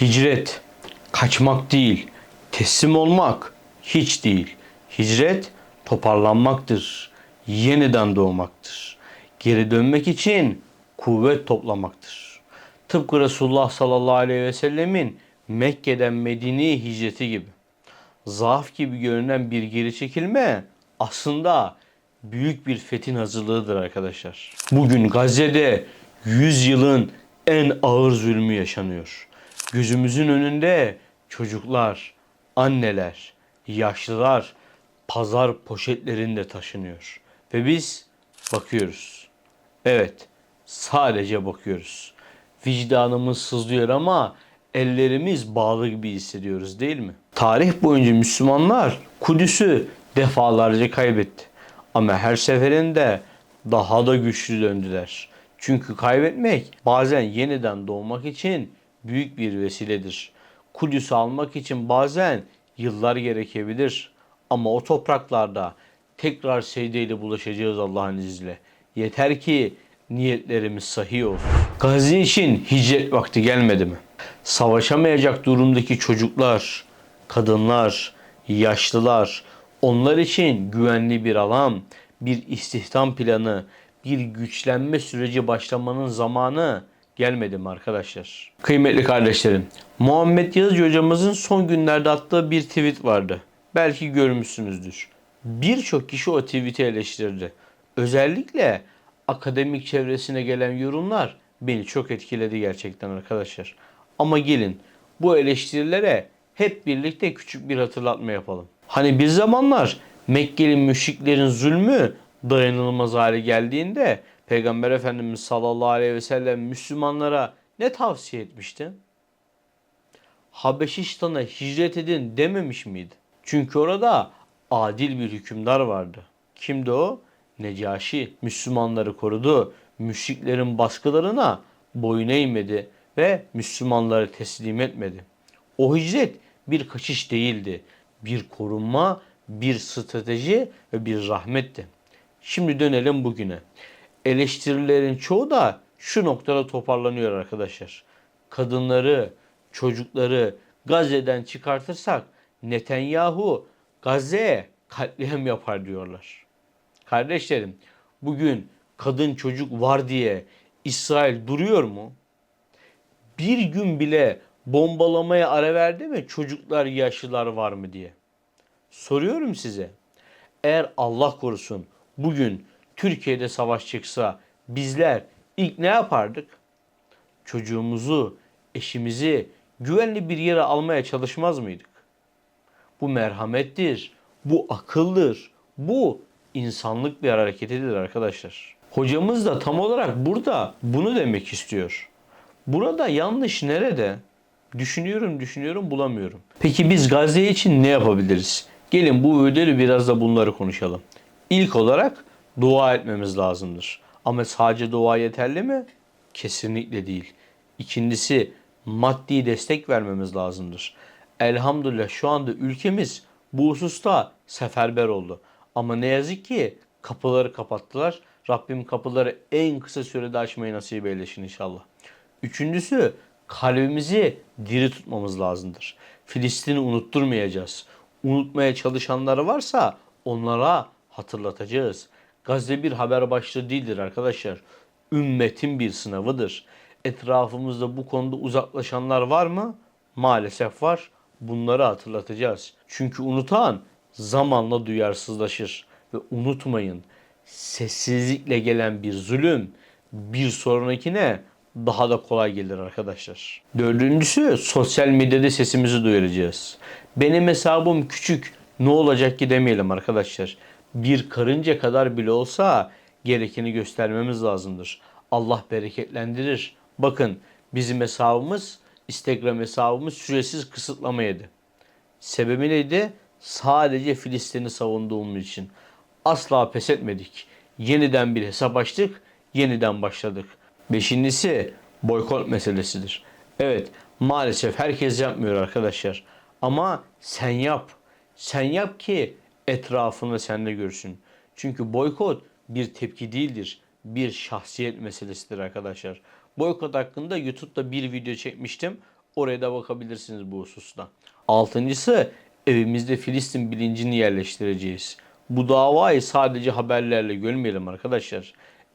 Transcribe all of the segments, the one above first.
Hicret kaçmak değil, teslim olmak hiç değil. Hicret toparlanmaktır, yeniden doğmaktır. Geri dönmek için kuvvet toplamaktır. Tıpkı Resulullah sallallahu aleyhi ve sellemin Mekke'den Medine'ye hicreti gibi. Zaaf gibi görünen bir geri çekilme aslında büyük bir fethin hazırlığıdır arkadaşlar. Bugün Gazze'de 100 yılın en ağır zulmü yaşanıyor. Gözümüzün önünde çocuklar, anneler, yaşlılar pazar poşetlerinde taşınıyor. Ve biz bakıyoruz. Evet, sadece bakıyoruz. Vicdanımız sızlıyor ama ellerimiz bağlı gibi hissediyoruz değil mi? Tarih boyunca Müslümanlar Kudüs'ü defalarca kaybetti. Ama her seferinde daha da güçlü döndüler. Çünkü kaybetmek bazen yeniden doğmak için büyük bir vesiledir. Kudüs'ü almak için bazen yıllar gerekebilir. Ama o topraklarda tekrar secdeyle bulaşacağız Allah'ın izniyle. Yeter ki niyetlerimiz sahih olsun. Gazi için hicret vakti gelmedi mi? Savaşamayacak durumdaki çocuklar, kadınlar, yaşlılar, onlar için güvenli bir alan, bir istihdam planı, bir güçlenme süreci başlamanın zamanı gelmedi mi arkadaşlar? Kıymetli kardeşlerim, Muhammed Yazıcı hocamızın son günlerde attığı bir tweet vardı. Belki görmüşsünüzdür. Birçok kişi o tweet'i eleştirdi. Özellikle akademik çevresine gelen yorumlar beni çok etkiledi gerçekten arkadaşlar. Ama gelin bu eleştirilere hep birlikte küçük bir hatırlatma yapalım. Hani bir zamanlar Mekkeli müşriklerin zulmü dayanılmaz hale geldiğinde Peygamber Efendimiz sallallahu aleyhi ve sellem Müslümanlara ne tavsiye etmişti? Habeşistan'a hicret edin dememiş miydi? Çünkü orada adil bir hükümdar vardı. Kimdi o? Necaşi. Müslümanları korudu. Müşriklerin baskılarına boyun eğmedi ve Müslümanları teslim etmedi. O hicret bir kaçış değildi. Bir korunma, bir strateji ve bir rahmetti. Şimdi dönelim bugüne. Eleştirilerin çoğu da şu noktada toparlanıyor arkadaşlar. Kadınları, çocukları Gazze'den çıkartırsak Netanyahu Gazze'ye katliam yapar diyorlar. Kardeşlerim bugün kadın çocuk var diye İsrail duruyor mu? Bir gün bile bombalamaya ara verdi mi çocuklar yaşlılar var mı diye. Soruyorum size. Eğer Allah korusun bugün Türkiye'de savaş çıksa bizler ilk ne yapardık? Çocuğumuzu, eşimizi güvenli bir yere almaya çalışmaz mıydık? Bu merhamettir, bu akıldır, bu insanlık bir hareketidir arkadaşlar. Hocamız da tam olarak burada bunu demek istiyor. Burada yanlış nerede? Düşünüyorum, düşünüyorum, bulamıyorum. Peki biz Gazze için ne yapabiliriz? Gelin bu videoda biraz da bunları konuşalım. İlk olarak dua etmemiz lazımdır. Ama sadece dua yeterli mi? Kesinlikle değil. İkincisi maddi destek vermemiz lazımdır. Elhamdülillah şu anda ülkemiz bu hususta seferber oldu. Ama ne yazık ki kapıları kapattılar. Rabbim kapıları en kısa sürede açmayı nasip eylesin inşallah. Üçüncüsü kalbimizi diri tutmamız lazımdır. Filistin'i unutturmayacağız. Unutmaya çalışanları varsa onlara hatırlatacağız. Gazze bir haber başlığı değildir arkadaşlar. Ümmetin bir sınavıdır. Etrafımızda bu konuda uzaklaşanlar var mı? Maalesef var. Bunları hatırlatacağız. Çünkü unutan zamanla duyarsızlaşır. Ve unutmayın sessizlikle gelen bir zulüm bir sonrakine daha da kolay gelir arkadaşlar. Dördüncüsü sosyal medyada sesimizi duyuracağız. Benim hesabım küçük ne olacak ki demeyelim arkadaşlar. Bir karınca kadar bile olsa gerekeni göstermemiz lazımdır. Allah bereketlendirir. Bakın bizim hesabımız Instagram hesabımız süresiz kısıtlama yedi. Sebebi neydi? Sadece Filistin'i savunduğumuz için. Asla pes etmedik. Yeniden bir hesap açtık, yeniden başladık. Beşincisi boykot meselesidir. Evet maalesef herkes yapmıyor arkadaşlar. Ama sen yap. Sen yap ki etrafını senle görsün. Çünkü boykot bir tepki değildir. Bir şahsiyet meselesidir arkadaşlar. Boykot hakkında YouTube'da bir video çekmiştim. Oraya da bakabilirsiniz bu hususta. Altıncısı evimizde Filistin bilincini yerleştireceğiz. Bu davayı sadece haberlerle görmeyelim arkadaşlar.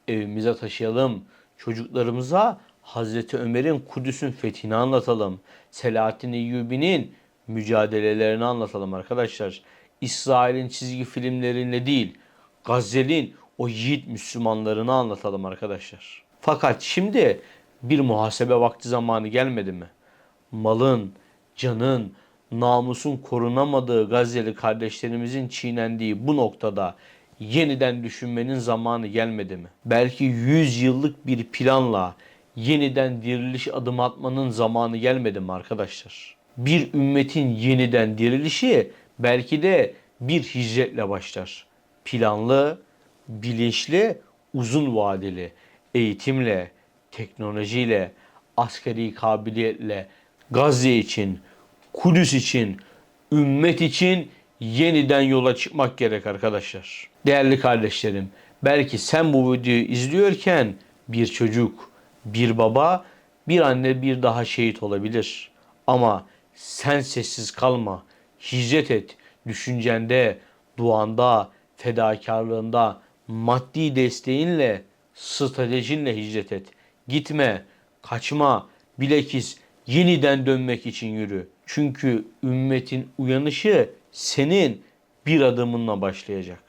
Evimize taşıyalım. Çocuklarımıza Hazreti Ömer'in Kudüs'ün fethini anlatalım. Selahaddin Eyyubi'nin mücadelelerini anlatalım arkadaşlar. İsrail'in çizgi filmlerinle değil, Gazze'nin o yiğit Müslümanlarını anlatalım arkadaşlar. Fakat şimdi bir muhasebe vakti zamanı gelmedi mi? Malın, canın, namusun korunamadığı Gazze'li kardeşlerimizin çiğnendiği bu noktada yeniden düşünmenin zamanı gelmedi mi? Belki 100 yıllık bir planla yeniden diriliş adım atmanın zamanı gelmedi mi arkadaşlar? Bir ümmetin yeniden dirilişi belki de bir hicretle başlar. Planlı, bilinçli, uzun vadeli, eğitimle, teknolojiyle, askeri kabiliyetle Gazze için, Kudüs için, ümmet için yeniden yola çıkmak gerek arkadaşlar. Değerli kardeşlerim, belki sen bu videoyu izliyorken bir çocuk, bir baba, bir anne bir daha şehit olabilir. Ama sen sessiz kalma, hicret et, düşüncende, duanda, fedakarlığında, maddi desteğinle, stratejinle hicret et. Gitme, kaçma, bilekis yeniden dönmek için yürü. Çünkü ümmetin uyanışı senin bir adımınla başlayacak.